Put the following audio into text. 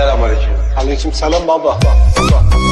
Selamünaleyküm. Aleyküm selam baba. baba.